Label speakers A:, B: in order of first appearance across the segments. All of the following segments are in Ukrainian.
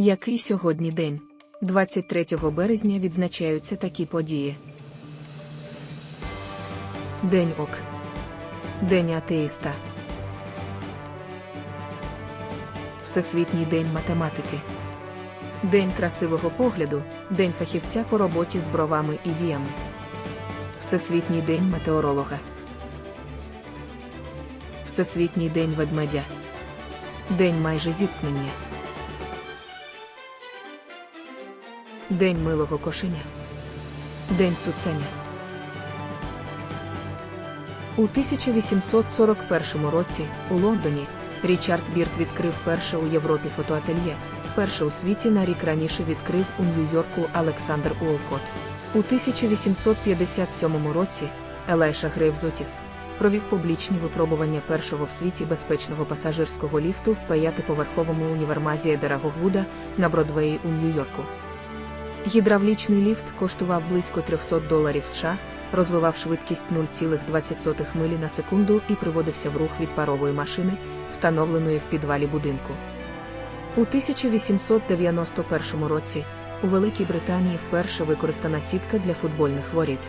A: Який сьогодні день? 23 березня відзначаються такі події. День ок. День атеїста. Всесвітній день математики. День красивого погляду, День фахівця по роботі з бровами і віями. Всесвітній день метеоролога. Всесвітній день ведмедя. День майже зіткнення. День милого кошеня. День цуценя. У 1841 році у Лондоні Річард Бірт відкрив перше у Європі фотоательє, перше у світі на рік раніше відкрив у Нью-Йорку Олександр Уолкот. У 1857 році Елайша Грейвзотіс провів публічні випробування першого в світі безпечного пасажирського ліфту в п'ятиповерховому універмазі Дорогогвуда на Бродвеї у Нью-Йорку. Гідравлічний ліфт коштував близько 300 доларів США, розвивав швидкість 0,20 милі на секунду і приводився в рух від парової машини, встановленої в підвалі будинку. У 1891 році у Великій Британії вперше використана сітка для футбольних воріт.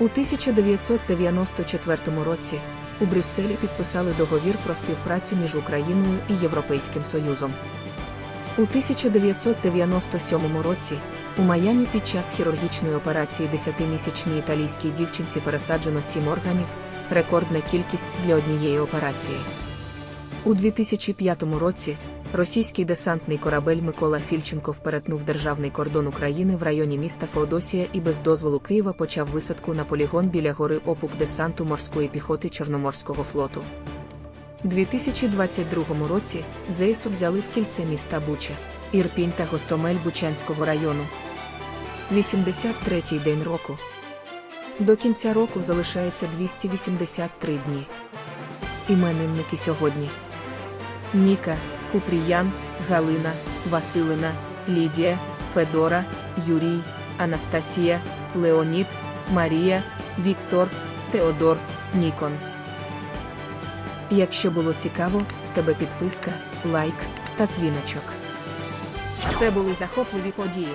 A: У 1994 році у Брюсселі підписали договір про співпрацю між Україною і Європейським Союзом. У 1997 році у Майамі під час хірургічної операції 10-місячній італійській дівчинці пересаджено 7 органів, рекордна кількість для однієї операції. У 2005 році російський десантний корабель Микола Фільченков перетнув державний кордон України в районі міста Феодосія і без дозволу Києва почав висадку на полігон біля гори Опук десанту морської піхоти Чорноморського флоту. У 2022 році ЗСУ взяли в кільце міста Буча, Ірпінь та Гостомель Бучанського району. 83-й день року. До кінця року залишається 283 дні. Іменинники сьогодні. Ніка, Купріян, Галина, Василина, Лідія, Федора, Юрій, Анастасія, Леонід, Марія, Віктор, Теодор, Нікон. Якщо було цікаво, з тебе підписка, лайк та дзвіночок. Це були захопливі події.